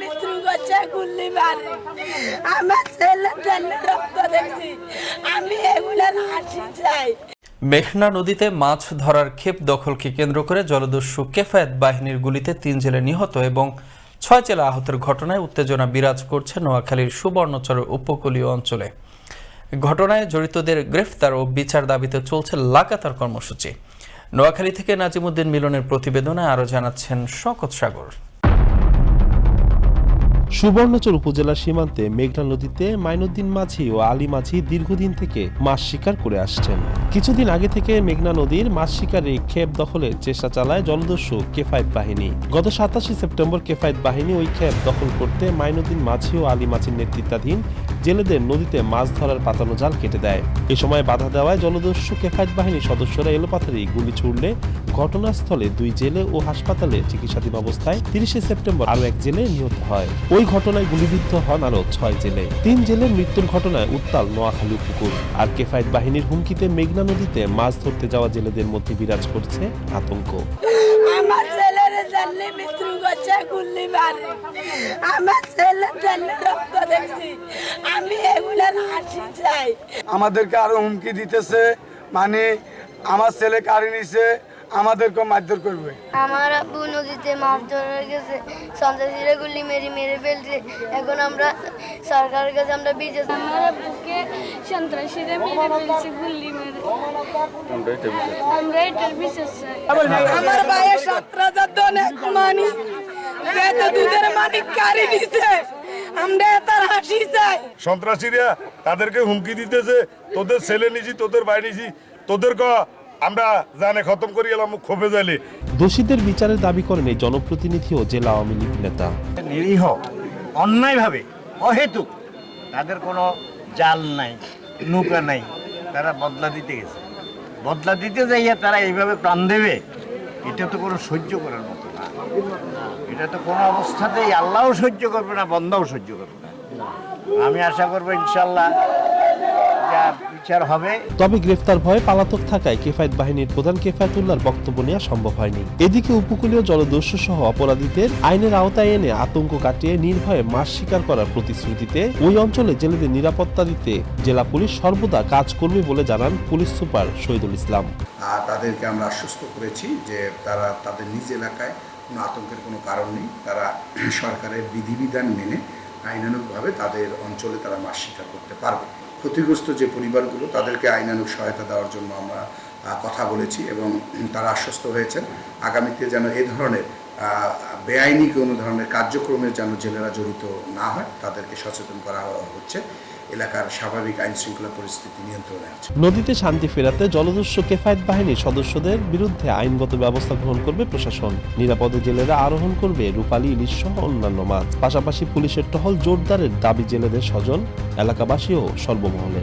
মৃত্যু গুল্লি মারে। আমার ছেলে রক্ত দেখছি আমি এগুলোর হাসি চাই। মেঘনা নদীতে মাছ ধরার ক্ষেপ দখলকে কেন্দ্র করে জলদস্যু কেফায়েত বাহিনীর গুলিতে তিন জেলে নিহত এবং ছয় জেলা আহতের ঘটনায় উত্তেজনা বিরাজ করছে নোয়াখালীর সুবর্ণচরের উপকূলীয় অঞ্চলে। ঘটনায় জড়িতদের গ্রেফতার ও বিচার দাবিতে চলছে লাগাতার কর্মসূচি। নোয়াখালী থেকে নাজিমুদ্দিন মিলনের প্রতিবেদনে আরও জানাচ্ছেন শকত সাগর। সুবর্ণচর উপজেলার সীমান্তে মেঘনা নদীতে মাইনুদ্দিন মাঝি ও আলী মাঝি দীর্ঘদিন থেকে মাছ শিকার করে আসছেন। কিছুদিন আগে থেকে মেঘনা নদীর মাছ শিকারে খেপ দখলের চেষ্টা চালায় জলদস্যু কেফায়েত বাহিনী। গত সাতাশে সেপ্টেম্বর কেফায়ত বাহিনী ওই ক্ষেপ দখল করতে মাইনুদ্দিন মাঝি ও আলী মাঝির নেতৃত্বাধীন জেলেদের নদীতে মাছ ধরার পাতানো জাল কেটে দেয়। এ সময় বাধা দেওয়ায় জলদস্যু কেফায়েত বাহিনীর সদস্যরা এলোপাথারি গুলি ছুড়লে ঘটনাস্থলে দুই জেলে ও হাসপাতালে চিকিৎসাধীন অবস্থায় তিরিশে সেপ্টেম্বর আরও এক জেলে নিহত হয়। ওই ঘটনায় গুলিবিদ্ধ হন আরও ছয় জেলে। তিন জেলের মৃত্যুর ঘটনায় উত্তাল নোয়াখালী উপকূল আর কেফায়েত বাহিনীর হুমকিতে মেঘনা নদীতে মাছ ধরতে যাওয়া জেলেদের মধ্যে বিরাজ করছে আতঙ্ক। মারে আমার ছেলে ছেলে রক্ত দেখছি। আমি এগুলোর হাসি চাই। আমাদেরকে আরও হুমকি দিতেছে মানে আমার ছেলে কারি নিছে আমাদেরকে মারধর করবে। আমার আব্বু নদীতে মাছ ধরে গেছে সন্ত্রাসীরা গুলি মেরে মেরে ফেলছে। এখন আমরা সরকারের কাছে আমরা বিজয় আমার আব্বুকে সন্ত্রাসীরা মেরে ফেলছে গুল্লি মেরে। আমরা এটার বিশেষ আমার ভাইয়ের সতেরো হাজার মানি। দুধের মানিক কারি দিছে। আমরা তার হাসি চাই। সন্ত্রাসীরা তাদেরকে হুমকি দিতেছে তোদের ছেলে নিছি তোদের বাড়ি নিছি। তোদের ক আমরা জানে খতম করি এলাম ক্ষোভে যাইলে দোষীদের বিচারের দাবি করেন এই জনপ্রতিনিধি ও জেলা আওয়ামী লীগ নেতা। নিরীহ অন্যায়ভাবে অহেতুক তাদের কোনো জাল নাই নৌকা নাই তারা বদলা দিতে গেছে। বদলা দিতে যাইয়া তারা এইভাবে প্রাণ দেবে? এটা তো কোনো সহ্য করার মতো না। এটা তো কোনো অবস্থাতেই আল্লাহও সহ্য করবে না বন্ধাও সহ্য করবে না। আমি আশা করব ইনশাল্লাহ বিচার হবে। তবে গ্রেফতার ভয়ে পালাতক থাকায় কেফায়েত বাহিনীর প্রধান কেফায়েতুল্লাহর বক্তব্য নেওয়া সম্ভব হয়নি। এদিকে উপকূলীয় জলদস্যু সহ অপরাধীদের আইনের আওতায় এনে আতঙ্ক কাটিয়ে নির্ভয়ে মাছ শিকার করার প্রতিশ্রুতিতে ওই অঞ্চলে জেলেদের নিরাপত্তা দিতে জেলা পুলিশ সর্বদা কাজ করবে বলে জানান পুলিশ সুপার শহীদুল ইসলাম। আর তাদেরকে আমরা আশ্বস্ত করেছি যে তারা তাদের নিজ এলাকায় কোনো আতঙ্কের কোনো কারণ নেই। তারা সরকারের বিধিবিধান মেনে আইনানুগভাবে তাদের অঞ্চলে তারা মাছ শিকার করতে পারবে। ক্ষতিগ্রস্ত যে পরিবারগুলো, তাদেরকে আইনানুক সহায়তা দেওয়ার জন্য আমরা কথা বলেছি এবং তারা আশ্বস্ত হয়েছেন। আগামীতে যেন এ ধরনের বেআইনি কোনো ধরনের কার্যক্রমে যেন জেলেরা জড়িত না হয়, তাদেরকে সচেতন করা হচ্ছে। এলাকার স্বাভাবিক আইন শৃঙ্খলা পরিস্থিতি নিয়ন্ত্রণে আছে। নদীতে শান্তি ফেরাতে জলদস্যু কেফায়েত বাহিনীর সদস্যদের বিরুদ্ধে আইনগত ব্যবস্থা গ্রহণ করবে প্রশাসন। নিরাপদে জেলেরা আরোহণ করবে রূপালী, ইলিশ সহ অন্যান্য মাছ। পাশাপাশি পুলিশের টহল জোরদারের দাবি জেলেদের স্বজন, এলাকাবাসী ও সর্বমহলে।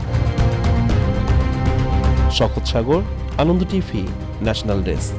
শখত Sagar, Ananda TV, national desk.